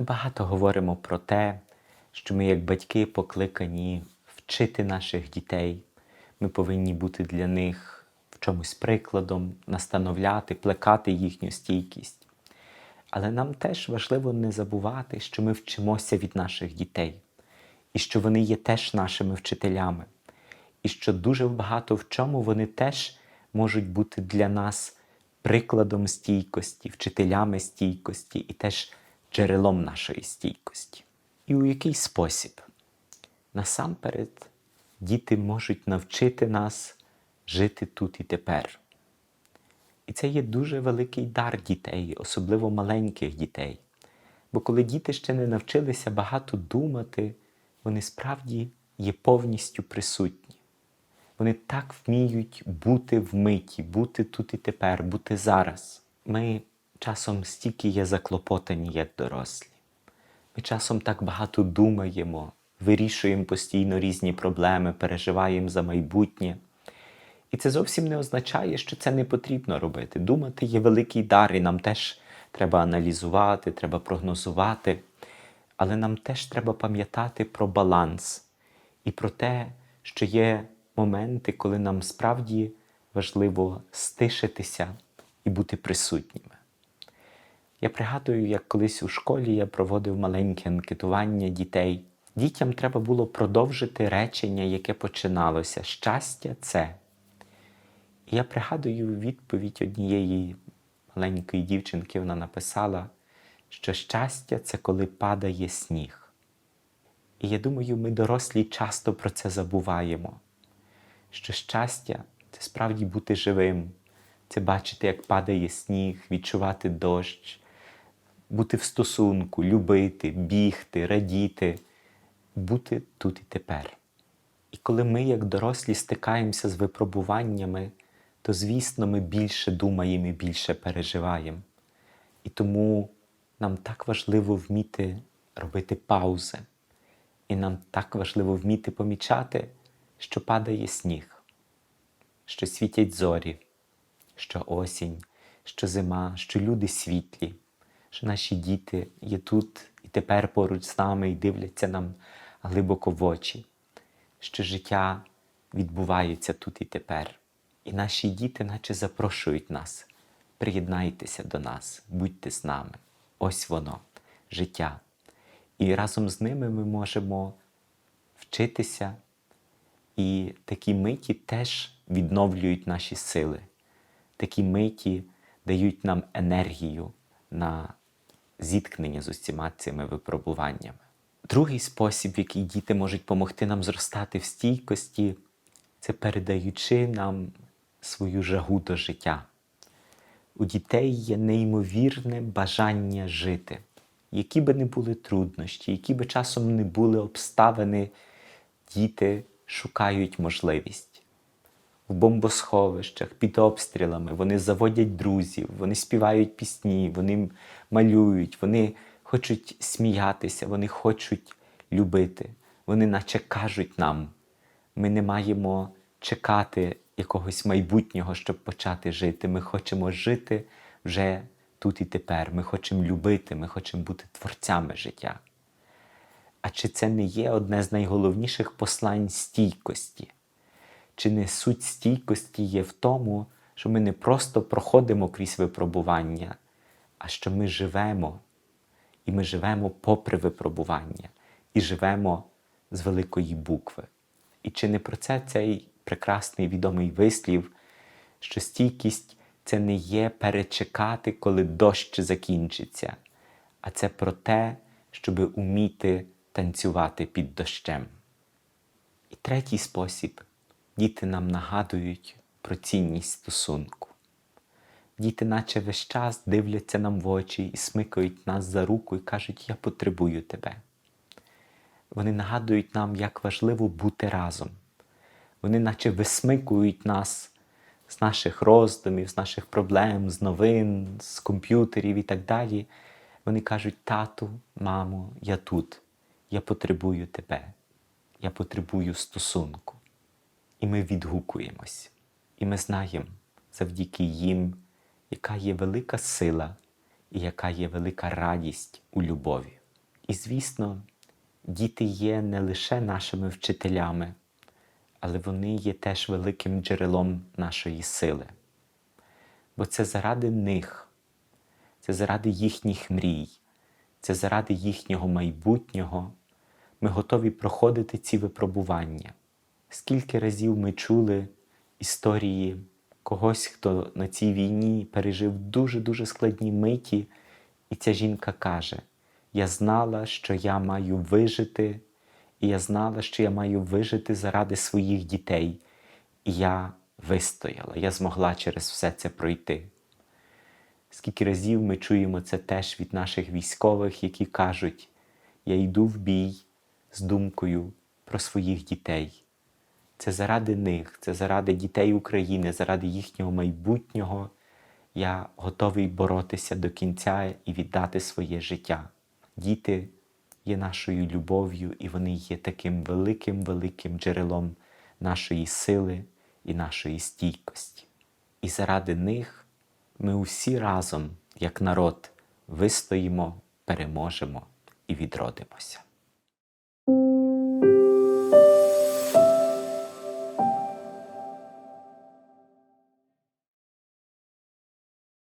Ми багато говоримо про те, що ми, як батьки, покликані вчити наших дітей. Ми повинні бути для них в чомусь прикладом, настановляти, плекати їхню стійкість. Але нам теж важливо не забувати, що ми вчимося від наших дітей, і що вони є теж нашими вчителями, і що дуже багато в чому вони теж можуть бути для нас прикладом стійкості, вчителями стійкості і теж джерелом нашої стійкості. І у який спосіб? Насамперед, діти можуть навчити нас жити тут і тепер. І це є дуже великий дар дітей, особливо маленьких дітей. Бо коли діти ще не навчилися багато думати, вони справді є повністю присутні. Вони так вміють бути в миті, бути тут і тепер, бути зараз. Ми часом стільки є заклопотані, як дорослі. Ми часом так багато думаємо, вирішуємо постійно різні проблеми, переживаємо за майбутнє. І це зовсім не означає, що це не потрібно робити. Думати є великий дар, і нам теж треба аналізувати, треба прогнозувати. Але нам теж треба пам'ятати про баланс і про те, що є моменти, коли нам справді важливо стишитися і бути присутніми. Я пригадую, як колись у школі я проводив маленьке анкетування дітей. Дітям треба було продовжити речення, яке починалося Щастя це. І я пригадую відповідь однієї маленької дівчинки, вона написала, що щастя це коли падає сніг. І я думаю, ми дорослі часто про це забуваємо, що щастя це справді бути живим, це бачити, як падає сніг, відчувати дощ, бути в стосунку, любити, бігти, радіти, бути тут і тепер. І коли ми, як дорослі, стикаємося з випробуваннями, то, звісно, ми більше думаємо і більше переживаємо. І тому нам так важливо вміти робити паузи. І нам так важливо вміти помічати, що падає сніг, що світять зорі, що осінь, що зима, що люди світлі, що наші діти є тут і тепер поруч з нами і дивляться нам глибоко в очі, що життя відбувається тут і тепер. І наші діти, наче запрошують нас, приєднайтеся до нас, будьте з нами. Ось воно, життя. І разом з ними ми можемо вчитися, і такі миті теж відновлюють наші сили. Такі миті дають нам енергію на зіткнення з усіма цими випробуваннями. Другий спосіб, в який діти можуть допомогти нам зростати в стійкості, це передаючи нам свою жагу до життя. У дітей є неймовірне бажання жити, які би не були труднощі, які би часом не були обставини, діти шукають можливість. В бомбосховищах, під обстрілами, вони заводять друзів, вони співають пісні, вони малюють, вони хочуть сміятися, вони хочуть любити. Вони наче кажуть нам, ми не маємо чекати якогось майбутнього, щоб почати жити. Ми хочемо жити вже тут і тепер. Ми хочемо любити, ми хочемо бути творцями життя. А чи це не є одне з найголовніших послань стійкості? Чи не суть стійкості є в тому, що ми не просто проходимо крізь випробування, а що ми живемо, і ми живемо попри випробування, і живемо з великої букви. І чи не про це цей прекрасний відомий вислів, що стійкість це не є перечекати, коли дощ закінчиться, а це про те, щоб уміти танцювати під дощем. І третій спосіб діти нам нагадують про цінність стосунку. Діти, наче весь час дивляться нам в очі і смикають нас за руку і кажуть, я потребую тебе. Вони нагадують нам, як важливо бути разом. Вони наче висмикують нас з наших роздумів, з наших проблем, з новин, з комп'ютерів і так далі. Вони кажуть, тату, мамо, я тут, я потребую тебе, я потребую стосунку. І ми відгукуємось. І ми знаємо завдяки їм, яка є велика сила і яка є велика радість у любові. І звісно, діти є не лише нашими вчителями, але вони є теж великим джерелом нашої сили. Бо це заради них, це заради їхніх мрій, це заради їхнього майбутнього. Ми готові проходити ці випробування. Скільки разів ми чули історії когось, хто на цій війні пережив дуже-дуже складні миті, і ця жінка каже: Я знала, що я маю вижити, і я знала, що я маю вижити заради своїх дітей. І я вистояла, я змогла через все це пройти. Скільки разів ми чуємо це теж від наших військових, які кажуть: Я йду в бій з думкою про своїх дітей. Це заради них, це заради дітей України, заради їхнього майбутнього. Я готовий боротися до кінця і віддати своє життя. Діти є нашою любов'ю, і вони є таким великим, великим джерелом нашої сили і нашої стійкості. І заради них ми усі разом, як народ, вистоїмо, переможемо і відродимося.